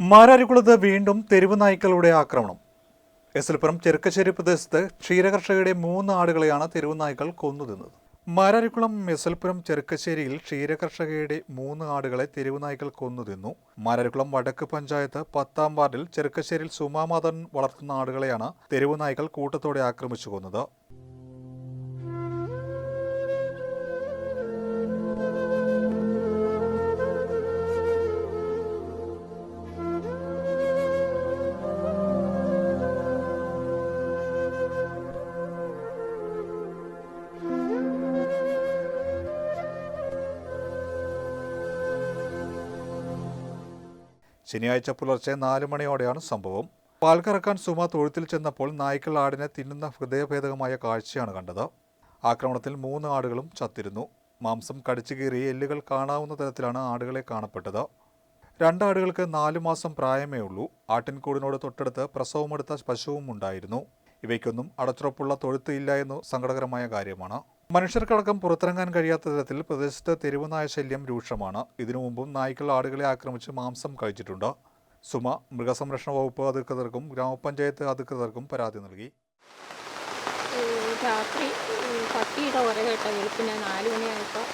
മാരാരിക്കുളത്ത് വീണ്ടും തെരുവ് നായ്ക്കളുടെ ആക്രമണം. എസൽപ്പുറം ചെറുക്കശ്ശേരി പ്രദേശത്ത് ക്ഷീരകർഷകരുടെ മൂന്ന് ആടുകളെയാണ് തെരുവ് നായ്ക്കൾ കൊന്നുതിന്നത്. മാരാരിക്കുളം എസൽപുരം ചെറുക്കശ്ശേരിയിൽ ക്ഷീരകർഷകരുടെ മൂന്ന് ആടുകളെ തെരുവ് നായ്ക്കൾ കൊന്നുതിന്നു. മാരാരിക്കുളം വടക്ക് പഞ്ചായത്ത് പത്താം വാർഡിൽ ചെറുക്കശ്ശേരിയിൽ സുമാമാതൻ വളർത്തുന്ന ആടുകളെയാണ് തെരുവ് നായ്ക്കൾ കൂട്ടത്തോടെ ആക്രമിച്ചു കൊന്നത്. ശനിയാഴ്ച പുലർച്ചെ നാല് മണിയോടെയാണ് സംഭവം. പാൽ കറക്കാൻ സുമ തൊഴുത്തിൽ ചെന്നപ്പോൾ നായ്ക്കൾ ആടിനെ തിന്നുന്ന ഹൃദയഭേദകമായ കാഴ്ചയാണ് കണ്ടത്. ആക്രമണത്തിൽ മൂന്ന് ആടുകളും ചത്തിരുന്നു. മാംസം കടിച്ചു കീറി എല്ലുകൾ കാണാവുന്ന തരത്തിലാണ് ആടുകളെ കാണപ്പെട്ടത്. രണ്ടാടുകൾക്ക് നാലു മാസം പ്രായമേ ഉള്ളൂ. ആട്ടിൻകൂടിനോട് തൊട്ടടുത്ത് പ്രസവമെടുത്ത പശുവും ഉണ്ടായിരുന്നു. ഇവയ്ക്കൊന്നും അടച്ചുറപ്പുള്ള തൊഴുത്ത് ഇല്ല എന്നു സങ്കടകരമായ കാര്യമാണ്. മനുഷ്യർക്കടക്കം പുറത്തിറങ്ങാൻ കഴിയാത്ത തരത്തിൽ പ്രദേശത്ത് തെരുവുനായ ശല്യം രൂക്ഷമാണ്. ഇതിനു മുമ്പും നായ്ക്കൾ ആടുകളെ ആക്രമിച്ച് മാംസം കഴിച്ചിട്ടുണ്ട്. സുമ മൃഗസംരക്ഷണ വകുപ്പ് അധികൃതർക്കും ഗ്രാമപഞ്ചായത്ത് അധികൃതർക്കും പരാതി നൽകി. രാത്രി പട്ടിയുടെ ഒര കേട്ട വെളുപ്പിന് നാല് മണിയായപ്പോൾ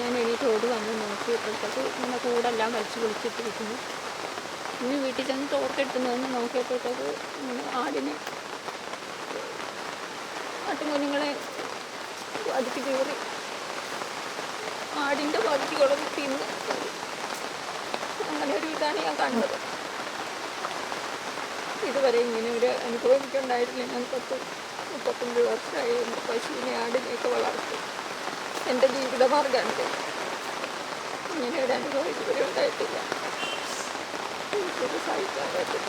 ഞാൻ ഓടി വന്ന് നോക്കിയപ്പോഴത്തേക്ക് ഇങ്ങനെ കൂടെല്ലാം വലിച്ചു പൊളിച്ചിട്ടിരിക്കുന്നു. ഇനി വീട്ടിൽ ചെന്ന് തോർത്തെടുത്ത് നിന്ന് നോക്കിയപ്പോഴത്തേക്ക് ആടിനെ ആട്ടുകുഞ്ഞുങ്ങളെ അതിക്ക് കയറി. ആടിന്റെ പകുതിയോളം തിന്ന്. അങ്ങനെ ഒരു ഇതാണ് ഞാൻ കണ്ടത്. ഇതുവരെ ഇങ്ങനെ ഒരു അനുഭവം എനിക്കുണ്ടായിട്ടില്ല ഞാൻ പത്ത് മുപ്പത്തഞ്ച് വർഷമായി പശുവിനെ ആടിനെയൊക്കെ വളർത്തി. എന്റെ ജീവിതമാർഗമാണിത് ഇങ്ങനെ ഒരു അനുഭവം ഇതുവരെ ഉണ്ടായിട്ടില്ല. എനിക്കത് സഹിക്കാൻ പറ്റും.